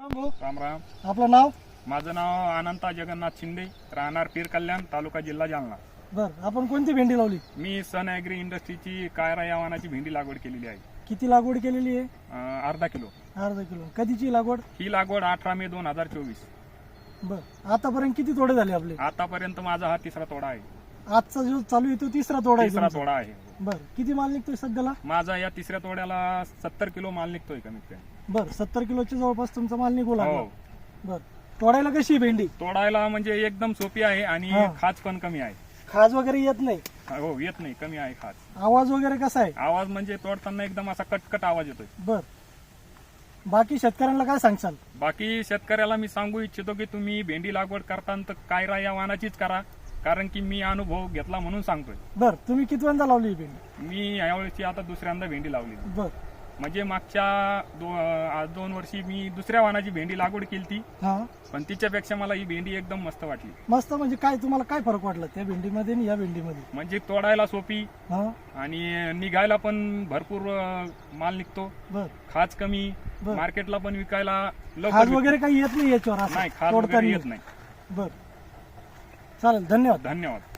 राम भाऊ. राम राम. आपलं नाव? माझं नाव अनंता जगन्नाथ शिंदे राहणार पीर कल्याण तालुका जिल्हा जालना. बर आपण कोणती भेंडी लावली? मी सन ॲग्री इंडस्ट्रीची कायरा या वाहनाची भेंडी लागवड केलेली आहे. किती लागवड केलेली आहे? अं, अर्धा किलो. अर्धा किलो. कधीची लागवड? ही लागवड अठरा मे दोन हजार चोवीस. बर. आतापर्यंत किती तोडे झाले आपले? आतापर्यंत माझा हा तिसरा तोडा आहे. आजचा जो चालू आहे तो तिसरा तोडा आहे तिसरा तुमचा. तोडा आहे. बर. किती माल निघतोय सध्याला? माझा या तिसऱ्या तोड्याला सत्तर किलो माल निघतोय कमीत कमी बर. सत्तर किलोच्या जवळपास तुमचा माल निघू लागला. हो. बर. तोडायला कशी आहे भेंडी? तोडायला म्हणजे एकदम सोपी आहे आणि हा. खाज पण कमी आहे. खाज वगैरे येत नाही? हो येत नाही. कमी आहे खाज. आवाज वगैरे कसा आहे? आवाज म्हणजे तोडताना एकदम असा कटकट आवाज येतोय. बर. बाकी शेतकऱ्यांना काय सांगशाल? बाकी शेतकऱ्याला मी सांगू इच्छितो की तुम्ही भेंडी लागवड करताना तर कायरा या वाहनाचीच करा. कारण की मी अनुभव घेतला म्हणून सांगतोय. बर तुम्ही कितव्यांदा लावली ही भेंडी? मी यावेळेची आता दुसऱ्यांदा भेंडी लावली. बर. म्हणजे मागच्या दो, अं, दोन वर्षी मी दुसऱ्या वाहनाची भेंडी लागवड केली ती हा. पण तिच्यापेक्षा मला ही भेंडी एकदम मस्त वाटली. मस्त म्हणजे काय तुम्हाला काय फरक वाटला त्या भेंडीमध्ये आणि या भेंडीमध्ये? म्हणजे तोडायला सोपी हा. आणि निघायला पण भरपूर अं, माल निघतो. बर. खाज कमी बर. मार्केटला पण विकायला खाज लवकर वगैरे काही येत नाही याच्यावर. असं. नाही खाज वगैरे येत नाही. बर. चालेल धन्यवाद. धन्यवाद.